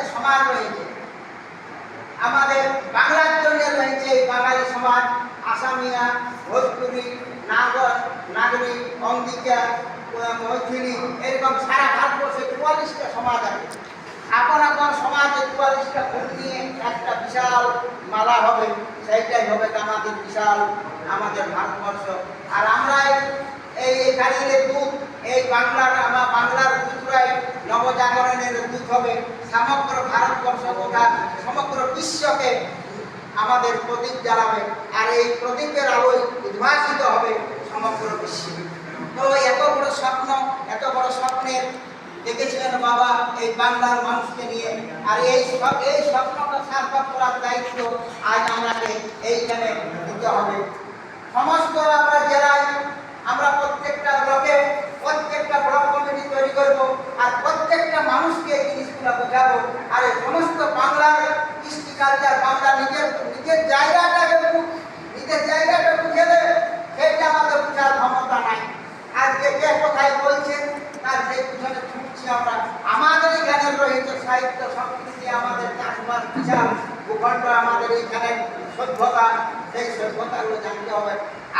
চুয়াল্লিশটা সমাজ রয়েছে। আমাদের বাংলার জন্য রয়েছে বাঙালি সমাজ। আসামিয়া, ভোজপুরি, নাগর, নাগরিক, অঙ্গিকা মৈথিলি, এরকম সারা ভারতবর্ষে চুয়াল্লিশটা সমাজ আছে। আপন আপন সমাজে চুয়াল্লিশটা ফুল নিয়ে একটা বিশাল মালা হবে, সেইটাই হবে আমাদের বিশাল আমাদের ভারতবর্ষ। আর আমরা এই- এখানের দুধ, এই বাংলার আমার বাংলার দুধরাই নবজাগরণের দুধ হবে সমগ্র ভারতবর্ষ তথা সমগ্র বিশ্বকে আমাদের প্রদীপ জ্বালাবে আর এই প্রদীপের আলোয় উদ্ভাসিত হবে সমগ্র বিশ্বে। তো এত বড় স্বপ্ন, এত বড় স্বপ্নের দেখেছিলেন বাবা এই বাংলার মানুষকে নিয়ে। আর এই এই স্বপ্নটা সার্থক করার দায়িত্ব আজ আমাকে এইখানে দিতে হবে। সমস্ত আমরা জেলায়, আমরা প্রত্যেকটা ব্লকে প্রত্যেকটা ব্লক কমিটি তৈরি করব আর প্রত্যেকটা মানুষকে এই জিনিসগুলো বোঝাবো আর এই সমস্ত বাংলার কৃষ্টি কালচার নিজের নিজের জায়গাটাকে নিজের জায়গাটা বুঝে দেবে সেইটা আমাদের বুঝার ক্ষমতা নাই। আজকে কে কোথায় বলছেন, তার সেই পিছনে ছুটছি আমরা। আমাদের এখানে রয়েছে সাহিত্য সংস্কৃতি, আমাদের চাষবাস বিশাল ভূখণ্ড, আমাদের এখানে সভ্যতা, সেই সভ্যতাগুলো জানতে হবে।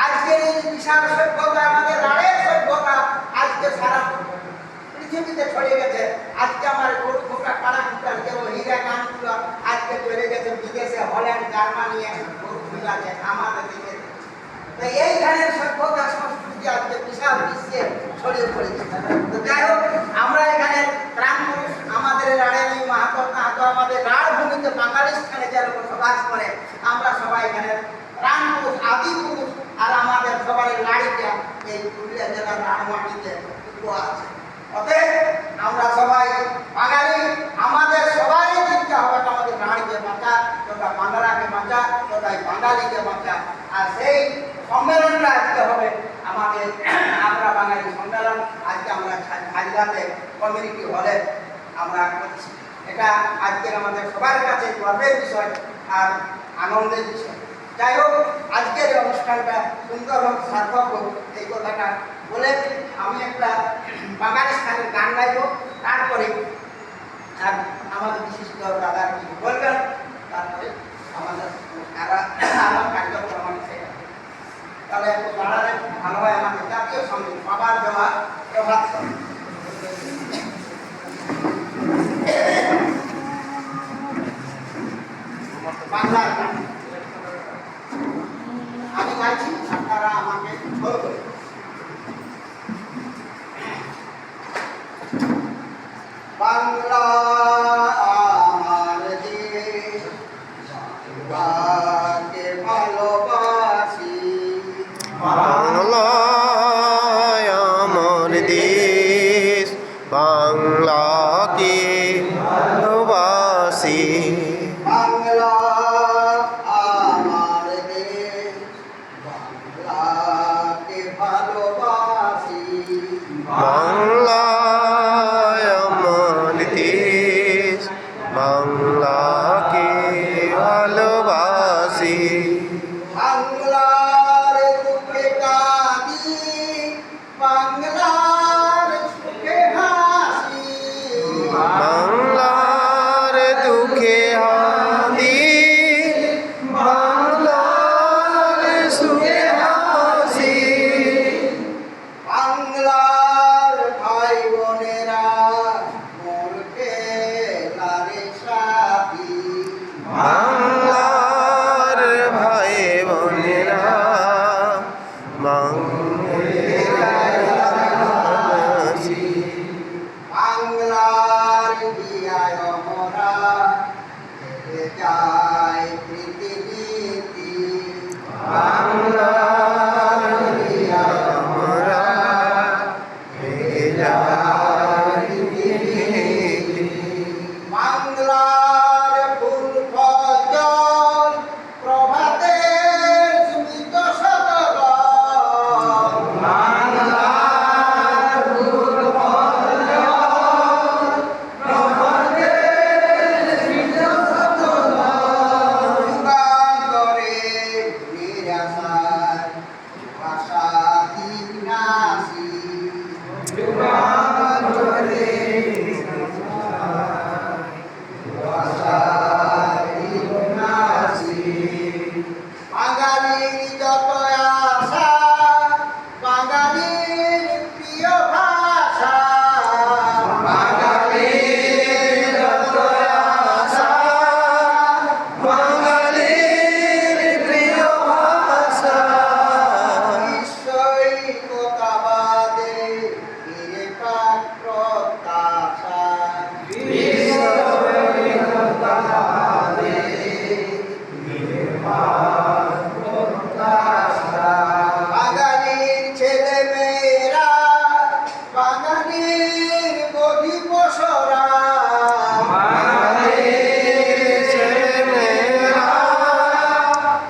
আজকে এই বিশাল সভ্যতা, আমাদের রাড়ের সভ্যতা আজকে সারা পৃথিবীতে ছড়িয়ে গেছে। আজকে আমার গরু খোকা কাড়া খুঁটার যে হীরা গানগুলো আজকে চলে গেছে, বিদেশে হল্যান্ড জার্মানি গরু খুঁজাছে আমাদের দিকে। তো এই ধানের সভ্যতা সংস্কৃতি আজকে বিশাল বিশ্বে ছড়িয়ে পড়েছে। তো যাই হোক, আমরা এখানে প্রাণ আমাদের রাড়ানি মাহাতো মাহাতো আমাদের রাঢ় ভূমিতে বাঙালি স্থানে যারা বসবাস করে, আমরা সবাই এখানে প্রাণ পুরুষ আদি পুরুষ আর আমাদের সবাই লাড়িটা এই পুরুলিয়া জেলার মাটিতে আছে। অতএব আমরা সবাই বাঙালি আমাদের সবারই চিন্তা হবে আমাদের রানীকে বাঁচা তথা বাংলাকে বাঁচা তথা এই বাঙালিকে বাঁচা আর সেই সম্মেলনটা আজকে হবে। আমাদের আমরা বাঙালি সম্মেলন, আজকে আমরা হাজরাতে কমিউনিটি হলে আমরা করছি। এটা আজকের আমাদের সবার কাছে গর্বের বিষয় আর আনন্দের বিষয়। যাই হোক, আজকের অনুষ্ঠানটা সুন্দর হোক, সার্থক হোক, এই কথাটা বলে আমি একটা বাঙালি স্থানের গান গাইব। তারপরে আর আমাদের বিশিষ্ট দাদা কিছু বলবেন। আমার কার্যক্রম আমি সেটা তাহলে একটু ভালো হয় আমাকে। জাতীয় সংগীত বাবার দেওয়া প্রভাত সংগীত। বাংলা আমার দেশ বাংলাকে ভালোবাসি। বাংলায় আমার দেশ বাংলাকে ভালোবাসি। বাংলার দুঃখে কাঁদি বাংলার চাই পৃথিবীতে বাংলা que ya